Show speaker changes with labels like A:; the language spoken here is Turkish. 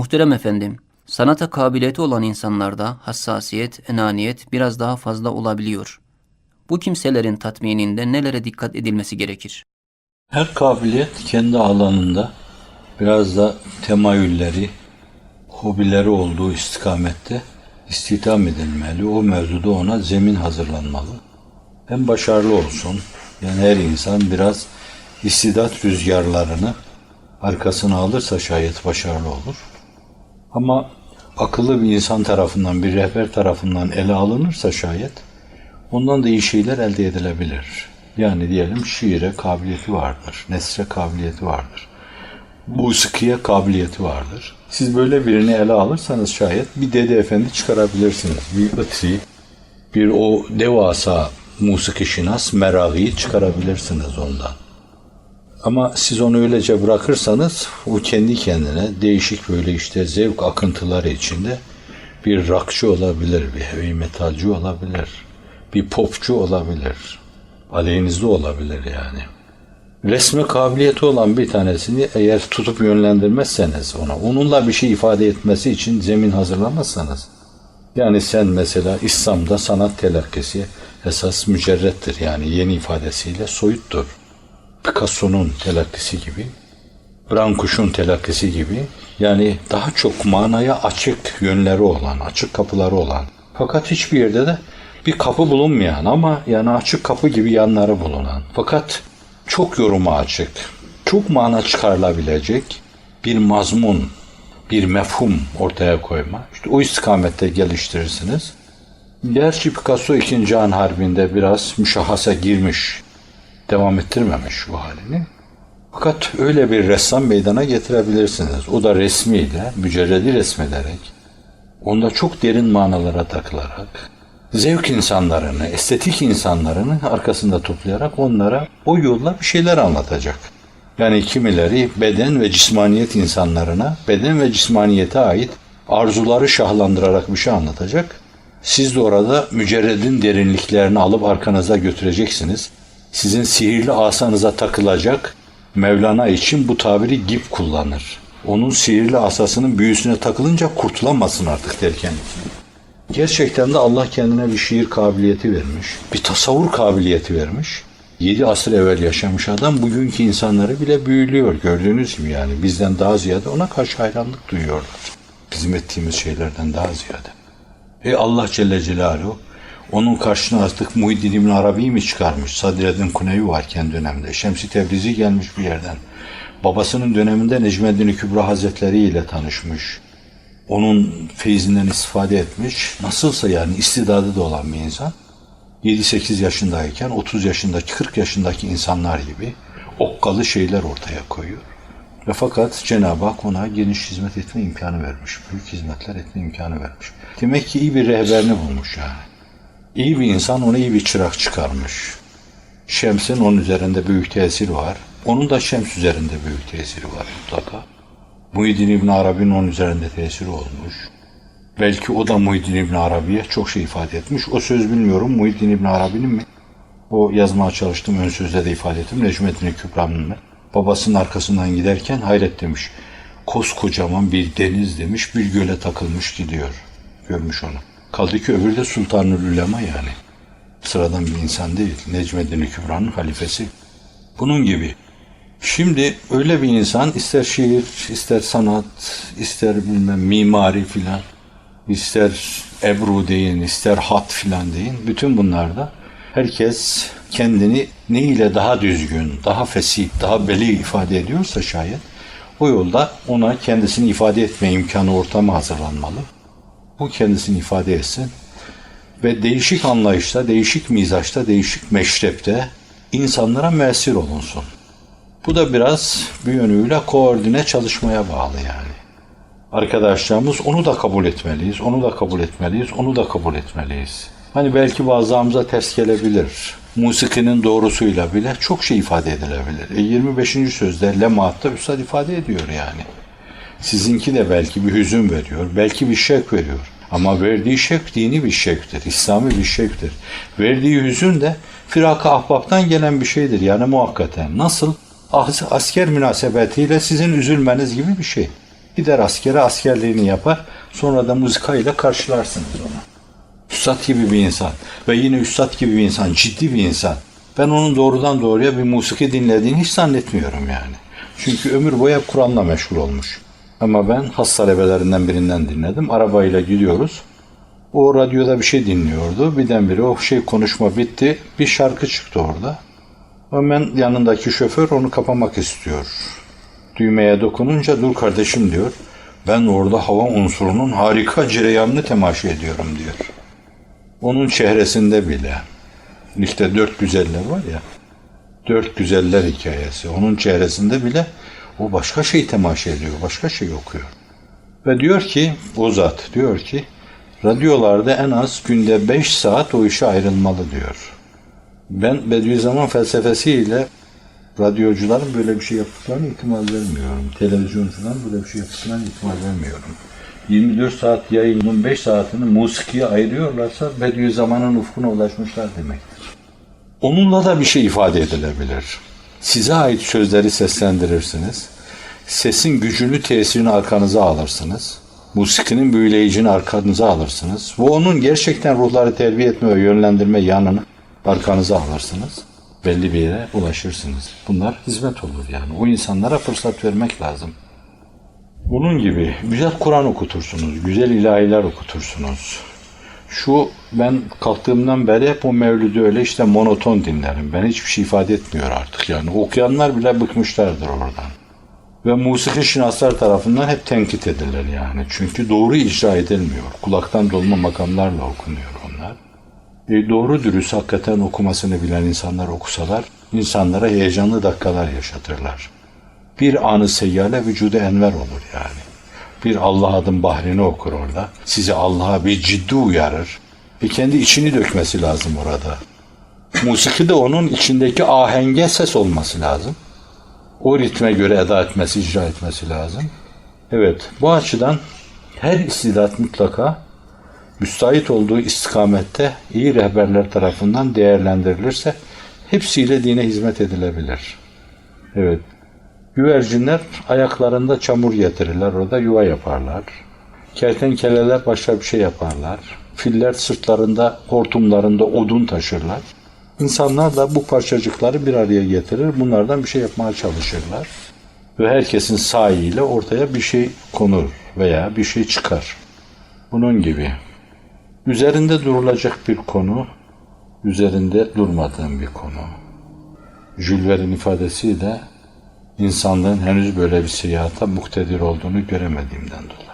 A: Muhterem efendim, sanata kabiliyeti olan insanlarda hassasiyet, enaniyet biraz daha fazla olabiliyor. Bu kimselerin tatmininde nelere dikkat edilmesi gerekir?
B: Her kabiliyet kendi alanında biraz da temayülleri, hobileri olduğu istikamette istihdam edilmeli. O mevzuda ona zemin hazırlanmalı. Hem başarılı olsun, yani her insan biraz istidat rüzgarlarını arkasına alırsa şayet başarılı olur. Ama akıllı bir insan tarafından, bir rehber tarafından ele alınırsa şayet ondan da iyi şeyler elde edilebilir. Yani diyelim şiire kabiliyeti vardır, nesre kabiliyeti vardır. Musikiye kabiliyeti vardır. Siz böyle birini ele alırsanız şayet bir dede efendi çıkarabilirsiniz. Bir ıtri, bir o devasa musiki şinas, meragi çıkarabilirsiniz ondan. Ama siz onu öylece bırakırsanız o kendi kendine değişik böyle işte zevk akıntıları içinde bir rakçı olabilir, bir heavy metalci olabilir, bir popçu olabilir. Aleyhinizde olabilir yani. Resme kabiliyeti olan bir tanesini eğer tutup yönlendirmezseniz ona, onunla bir şey ifade etmesi için zemin hazırlamazsanız, yani sen mesela İslam'da sanat telakkisi esas mücerrettir yani yeni ifadesiyle soyuttur. Picasso'nun telakkisi gibi, Brankuş'un telakkisi gibi yani daha çok manaya açık yönleri olan, açık kapıları olan fakat hiçbir yerde de bir kapı bulunmayan ama yani açık kapı gibi yanları bulunan fakat çok yoruma açık, çok mana çıkarılabilecek bir mazmun, bir mefhum ortaya koyma. İşte o istikamette geliştirirsiniz. Gerçi Picasso 2. Cihan Harbi'nde biraz müşahhasa girmiş, devam ettirmemiş bu halini. Fakat öyle bir ressam meydana getirebilirsiniz. O da resmiyle, mücerredi resmederek, onda çok derin manalara takılarak, zevk insanlarını, estetik insanlarını arkasında toplayarak onlara o yolla bir şeyler anlatacak. Yani kimileri beden ve cismaniyet insanlarına, beden ve cismaniyete ait arzuları şahlandırarak bir şey anlatacak. Siz de orada mücerredin derinliklerini alıp arkanıza götüreceksiniz. Sizin sihirli asanıza takılacak, Mevlana için bu tabiri gip kullanır. Onun sihirli asasının büyüsüne takılınca kurtulamazsın artık derken. Gerçekten de Allah kendine bir şiir kabiliyeti vermiş. Bir tasavvur kabiliyeti vermiş. Yedi asır evvel yaşamış adam bugünkü insanları bile büyülüyor. Gördüğünüz gibi yani bizden daha ziyade ona karşı hayranlık duyuyorlar. Bizim ettiğimiz şeylerden daha ziyade. E Allah Celle Celaluhu onun karşısına artık Muhyiddin İbn Arabi'yi mi çıkarmış? Sadreddin Kunevi varken dönemde. Şemsi Tebrizi gelmiş bir yerden. Babasının döneminde Necmeddin Kübra Hazretleri ile tanışmış. Onun feyzinden istifade etmiş. Nasılsa yani istidadı da olan bir insan. 7-8 yaşındayken 30 yaşındaki 40 yaşındaki insanlar gibi okkalı şeyler ortaya koyuyor. Ve fakat Cenab-ı Hak ona geniş hizmet etme imkanı vermiş. Büyük hizmetler etme imkanı vermiş. Demek ki iyi bir rehberini bulmuş yani. İyi bir insan ona iyi bir çırak çıkarmış. Şems'in onun üzerinde büyük tesiri var. Onun da Şems üzerinde büyük tesiri var mutlaka. Muhyiddin İbn Arabi'nin onun üzerinde tesiri olmuş. Belki o da Muhyiddin İbn Arabi'ye çok şey ifade etmiş. O söz bilmiyorum Muhyiddin İbn Arabi'nin mi? O yazmaya çalıştım ön sözde de ifade ettim. Necmettin Kübra'nın mı? Babasının arkasından giderken hayret demiş. Koskocaman bir deniz demiş bir göle takılmış gidiyor. Görmüş onu. Kaldı ki öbürü de Sultanül Ülema yani. Sıradan bir insan değil. Necmeddin Kübra'nın halifesi. Bunun gibi. Şimdi öyle bir insan ister şiir, ister sanat, ister bilmem mimari filan, ister ebru deyin, ister hat filan deyin. Bütün bunlarda herkes kendini ne ile daha düzgün, daha fesih, daha beli ifade ediyorsa şayet o yolda ona kendisini ifade etme imkanı ortamı hazırlanmalı. Bu kendisini ifade etsin ve değişik anlayışta, değişik mizaçta, değişik meşrepte insanlara müessir olunsun. Bu da biraz bir yönüyle koordine çalışmaya bağlı yani. Arkadaşlarımız onu da kabul etmeliyiz, onu da kabul etmeliyiz, onu da kabul etmeliyiz. Hani belki bazılarımıza ters gelebilir. Musikinin doğrusuyla bile çok şey ifade edilebilir. E 25. sözde Lemaat'ta Üstad ifade ediyor yani. Sizinki de belki bir hüzün veriyor, belki bir şevk veriyor. Ama verdiği şevk dini bir şevktir, İslami bir şevktir. Verdiği hüzün de firaka ahbaptan gelen bir şeydir yani muhakkaten. Nasıl? As- Asker münasebetiyle sizin üzülmeniz gibi bir şey. Gider askere askerliğini yapar. Sonra da muzikayla karşılarsınız onu. Üstad gibi bir insan ve yine üstad gibi bir insan, ciddi bir insan. Ben onun doğrudan doğruya bir musiki dinlediğini hiç zannetmiyorum yani. Çünkü ömür boyu hep Kur'an'la meşgul olmuş. Ama ben has talebelerinden birinden dinledim. Arabayla gidiyoruz. O radyoda bir şey dinliyordu. Birdenbire o şey konuşma bitti. Bir şarkı çıktı orada. Hemen yanındaki şoför onu kapamak istiyor. Düğmeye dokununca dur kardeşim diyor. Ben orada hava unsurunun harika cereyanını temaşa ediyorum diyor. Onun çehresinde bile. İşte dört güzeller var ya. Dört güzeller hikayesi. Onun çehresinde bile o başka şey temaşa ediyor. Başka şey okuyor. Ve diyor ki o zat diyor ki radyolarda en az günde beş saat o işe ayrılmalı diyor. Ben Bediüzzaman felsefesiyle radyocuların böyle bir şey yaptıklarına ihtimal vermiyorum. Televizyoncuların böyle bir şey yaptıklarına ihtimal vermiyorum. 24 saat yayının 5 saatini musikiye ayırıyorlarsa Bediüzzaman'ın ufkuna ulaşmışlar demektir. Onunla da bir şey ifade edilebilir. Size ait sözleri seslendirirsiniz. Sesin gücünü, tesirini arkanıza alırsınız. Musikinin büyüleyicini arkanıza alırsınız. Ve onun gerçekten ruhları terbiye etme ve yönlendirme yanını arkanıza alırsınız. Belli bir yere ulaşırsınız. Bunlar hizmet olur yani. O insanlara fırsat vermek lazım. Bunun gibi güzel Kur'an okutursunuz, güzel ilahiler okutursunuz. Şu ben kalktığımdan beri hep o mevlüdü öyle işte monoton dinlerim. Ben hiçbir şey ifade etmiyor artık yani. Okuyanlar bile bıkmışlardır oradan. Ve musiki şinaslar tarafından hep tenkit edilir yani. Çünkü doğru icra edilmiyor. Kulaktan dolma makamlarla okunuyor onlar. E, doğru dürüst hakikaten okumasını bilen insanlar okusalar, insanlara heyecanlı dakikalar yaşatırlar. Bir anı seyyale vücuda enver olur yani. Bir Allah adım bahrini okur orada. Sizi Allah'a bir ciddi uyarır. E kendi içini dökmesi lazım orada. Musiki de onun içindeki ahenge ses olması lazım. O ritme göre eda etmesi, icra etmesi lazım. Evet, bu açıdan her istidat mutlaka müstahit olduğu istikamette iyi rehberler tarafından değerlendirilirse hepsiyle dine hizmet edilebilir. Evet. Güvercinler ayaklarında çamur getirirler, orada yuva yaparlar. Kertenkeleler başka bir şey yaparlar. Filler sırtlarında, hortumlarında odun taşırlar. İnsanlar da bu parçacıkları bir araya getirir, bunlardan bir şey yapmaya çalışırlar. Ve herkesin sahiyle ortaya bir şey konur veya bir şey çıkar. Bunun gibi. Üzerinde durulacak bir konu, üzerinde durmadığım bir konu. Jules Verne'in ifadesiyle insanlığın henüz böyle bir seyahata muktedir olduğunu göremediğimden dolayı.